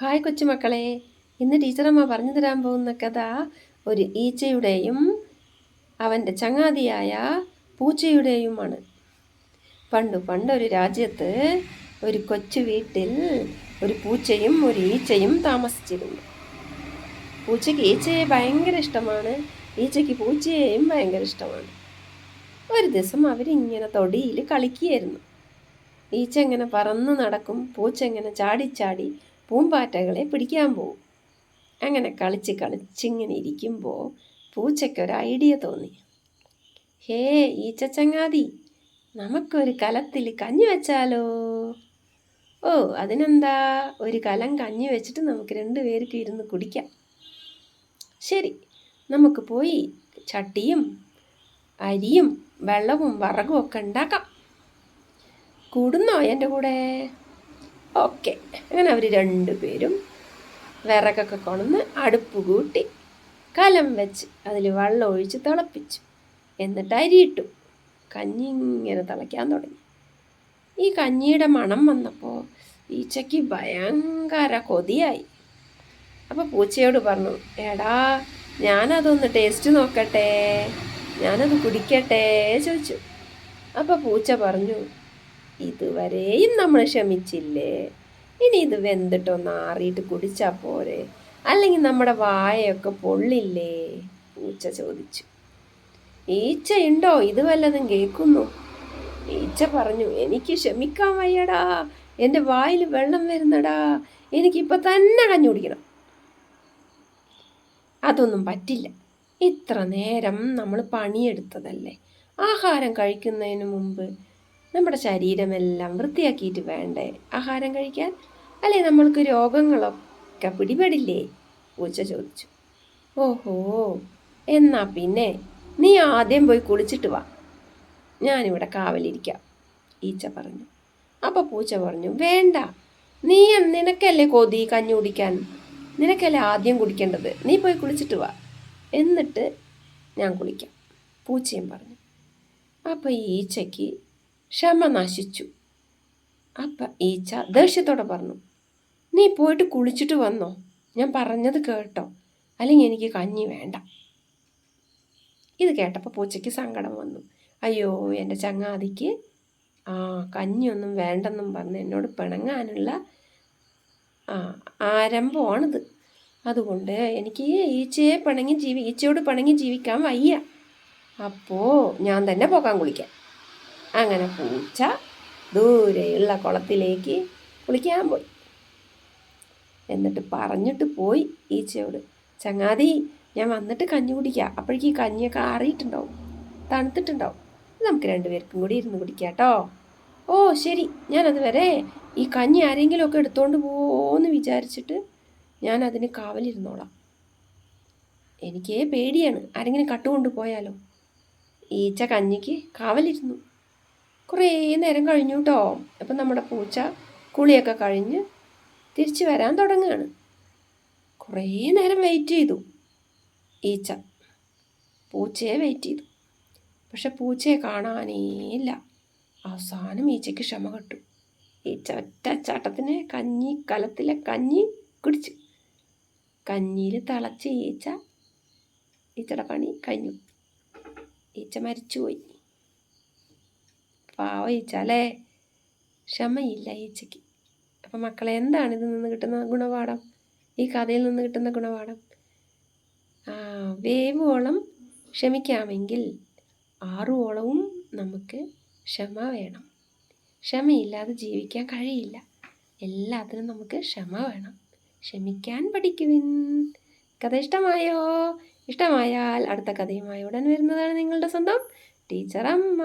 Hi കൊച്ചുമക്കളെ. ഇന്ന് ടീച്ചറമ്മ പറഞ്ഞു തരാൻ പോകുന്ന കഥ ഒരു ഈച്ചയുടെയും അവന്റെ ചങ്ങാതിയായ പൂച്ചയുടെയുമാണ്. പണ്ട് പണ്ടൊരു രാജ്യത്ത് ഒരു കൊച്ചു വീട്ടിൽ ഒരു പൂച്ചയും ഒരു ഈച്ചയും താമസിച്ചിരുന്നു. പൂച്ചയ്ക്ക് ഈച്ചയെ ഭയങ്കര ഇഷ്ടമാണ്. ഈച്ചയ്ക്ക് പൂച്ചയെയും ഭയങ്കര ഇഷ്ടമാണ്. ഒരു ദിവസം അവരിങ്ങനെ തൊടിയിൽ കളിക്കുകയായിരുന്നു. ഈച്ച ഇങ്ങനെ പറന്ന് നടക്കും. പൂച്ച ഇങ്ങനെ ചാടിച്ചാടി പൂമ്പാറ്റകളെ പിടിക്കാൻ പോവും. അങ്ങനെ കളിച്ച് കളിച്ചിങ്ങനെ ഇരിക്കുമ്പോൾ പൂച്ചയ്ക്കൊരു ഐഡിയ തോന്നി. ഹേ ഈച്ച ചങ്ങാതി നമുക്കൊരു കലത്തിൽ കഞ്ഞി വെച്ചാലോ? ഓ അതിനെന്താ? ഒരു കലം കഞ്ഞി വെച്ചിട്ട് നമുക്ക് രണ്ടു പേർക്ക് ഇരുന്ന് കുടിക്കാം. ശരി നമുക്ക് പോയി ചട്ടിയും അരിയും വെള്ളവും വറകും ഒക്കെ ഉണ്ടാക്കാം. കൂടുന്നോ എന്റെ കൂടെ? ഓക്കെ. അങ്ങനെ അവർ രണ്ടുപേരും വിറകൊക്കെ കൊണ്ടുവന്ന് അടുപ്പ് കൂട്ടി കലം വെച്ച് അതിൽ വെള്ളം ഒഴിച്ച് തിളപ്പിച്ചു. എന്നിട്ട് അരിയിട്ടു കഞ്ഞി ഇങ്ങനെ തിളയ്ക്കാൻ തുടങ്ങി. ഈ കഞ്ഞിയുടെ മണം വന്നപ്പോൾ ഈച്ചയ്ക്ക് ഭയങ്കര കൊതിയായി. അപ്പോൾ പൂച്ചയോട് പറഞ്ഞു എടാ ഞാനതൊന്ന് ടേസ്റ്റ് നോക്കട്ടെ. ഞാനത് കുടിക്കട്ടെ ചോദിച്ചു. അപ്പോൾ പൂച്ച പറഞ്ഞു ഇതുവരെയും നമ്മൾ ക്ഷമിച്ചില്ലേ? ഇനി ഇത് വെന്തിട്ടൊന്ന് ആറിയിട്ട് കുടിച്ചാൽ പോരെ. അല്ലെങ്കിൽ നമ്മുടെ വായയൊക്കെ പൊള്ളില്ലേ? പൂച്ച ചോദിച്ചു. ഈച്ചയുണ്ടോ ഇത് വല്ലതും കേൾക്കുന്നു. ഈച്ച പറഞ്ഞു എനിക്ക് ക്ഷമിക്കാൻ വയ്യടാ. എന്റെ വായിൽ വെള്ളം വരുന്നടാ. എനിക്കിപ്പോൾ തന്നെ കഞ്ഞു കുടിക്കണം അതൊന്നും പറ്റില്ല. ഇത്ര നേരം നമ്മൾ പണിയെടുത്തതല്ലേ? ആഹാരം കഴിക്കുന്നതിന് മുമ്പ് നമ്മുടെ ശരീരമെല്ലാം വൃത്തിയാക്കിയിട്ട് വേണ്ടേ? ആഹാരം കഴിക്കാൻ? അല്ലേ നമ്മൾക്ക് രോഗങ്ങളൊക്കെ പിടിപെടില്ലേ? പൂച്ച ചോദിച്ചു. ഓഹോ എന്നാ പിന്നെ നീ ആദ്യം പോയി കുളിച്ചിട്ട് വാ. ഞാനിവിടെ കാവലിരിക്കാം ഈച്ച പറഞ്ഞു. അപ്പോൾ പൂച്ച പറഞ്ഞു വേണ്ട നീ നിനക്കല്ലേ കൊതി കഞ്ഞി കുടിക്കാൻ? നിനക്കല്ലേ ആദ്യം കുടിക്കേണ്ടത്? നീ പോയി കുളിച്ചിട്ട് വാ. എന്നിട്ട് ഞാൻ കുളിക്കാം പൂച്ചയും പറഞ്ഞു. അപ്പോൾ ഈച്ചയ്ക്ക് ക്ഷമ നശിച്ചു അപ്പം ഈച്ച ദേഷ്യത്തോടെ പറഞ്ഞു നീ പോയിട്ട് കുളിച്ചിട്ട് വന്നോ? ഞാൻ പറഞ്ഞത് കേട്ടോ. അല്ലെങ്കിൽ എനിക്ക് കഞ്ഞി വേണ്ട. ഇത് കേട്ടപ്പോൾ പൂച്ചയ്ക്ക് സങ്കടം വന്നു. അയ്യോ എന്റെ ചങ്ങാതിക്ക് ആ കഞ്ഞിയൊന്നും വേണ്ടെന്നും പറഞ്ഞ് എന്നോട് പിണങ്ങാനുള്ള ആ ആരംഭമാണിത്. അതുകൊണ്ട് എനിക്ക് ഈച്ചയെ പിണങ്ങി ജീവി ഈച്ചയോട് പിണങ്ങി ജീവിക്കാൻ വയ്യ. അപ്പോൾ ഞാൻ തന്നെ പോകാൻ കുളിക്കാൻ അങ്ങനെ പൂച്ച ദൂരെയുള്ള കുളത്തിലേക്ക് കുളിക്കാൻ പോയി. എന്നിട്ട് പറഞ്ഞിട്ട് പോയി ഈച്ചയോട്. ചങ്ങാതി ഞാൻ വന്നിട്ട് കഞ്ഞി കുടിക്കാം. അപ്പോഴേക്ക് ഈ കഞ്ഞിയൊക്കെ ആറിയിട്ടുണ്ടാവും. തണുത്തിട്ടുണ്ടാവും. നമുക്ക് രണ്ടുപേർക്കും കൂടി ഇരുന്ന് കുടിക്കാം കേട്ടോ. ഓ ശരി. ഞാനത് വരെ ഈ കഞ്ഞി ആരെങ്കിലുമൊക്കെ എടുത്തുകൊണ്ട് പോകുമെന്ന് വിചാരിച്ചിട്ട് ഞാൻ അതിന് കാവലിരുന്നോളാം. എനിക്ക് പേടിയാണ്. ആരെങ്കിലും കട്ടുകൊണ്ട് പോയാലോ? ഈച്ച കഞ്ഞിക്ക് കാവലിരുന്നു. കുറേ നേരം കഴിഞ്ഞു കേട്ടോ അപ്പം നമ്മുടെ പൂച്ച കുളിയൊക്കെ കഴിഞ്ഞ് തിരിച്ചു വരാൻ തുടങ്ങുകയാണ് കുറേ നേരം വെയിറ്റ് ചെയ്തു. ഈച്ച പൂച്ചയെ വെയിറ്റ് ചെയ്തു. പക്ഷെ പൂച്ചയെ കാണാനേയില്ല അവസാനം ഈച്ചയ്ക്ക് ക്ഷമ കെട്ടു. ഈച്ച ഒറ്റ ചാട്ടത്തിനെ കഞ്ഞി കലത്തിലെ കഞ്ഞി കുടിച്ചു. കഞ്ഞിയിൽ തിളച്ച് ഈച്ച. ഈച്ചയുടെ പണി കഴിഞ്ഞു. ഈച്ച മരിച്ചുപോയി. പാവ ഈച്ചാലേ ക്ഷമയില്ല ഈച്ചയ്ക്ക്. അപ്പം മക്കളെ എന്താണ് ഇതിൽ നിന്ന് കിട്ടുന്ന ഗുണപാഠം? ഈ കഥയിൽ നിന്ന് കിട്ടുന്ന ഗുണപാഠം? ആ വേവോളം ക്ഷമിക്കാമെങ്കിൽ ആറുവോളവും നമുക്ക് ക്ഷമ വേണം. ക്ഷമയില്ലാതെ ജീവിക്കാൻ കഴിയില്ല. എല്ലാത്തിനും നമുക്ക് ക്ഷമ വേണം. ക്ഷമിക്കാൻ പഠിക്കുവിൻ. കഥ ഇഷ്ടമായോ? ഇഷ്ടമായാൽ അടുത്ത കഥയുമായി ഉടൻ വരുന്നതാണ് നിങ്ങളുടെ സ്വന്തം ടീച്ചർ അമ്മ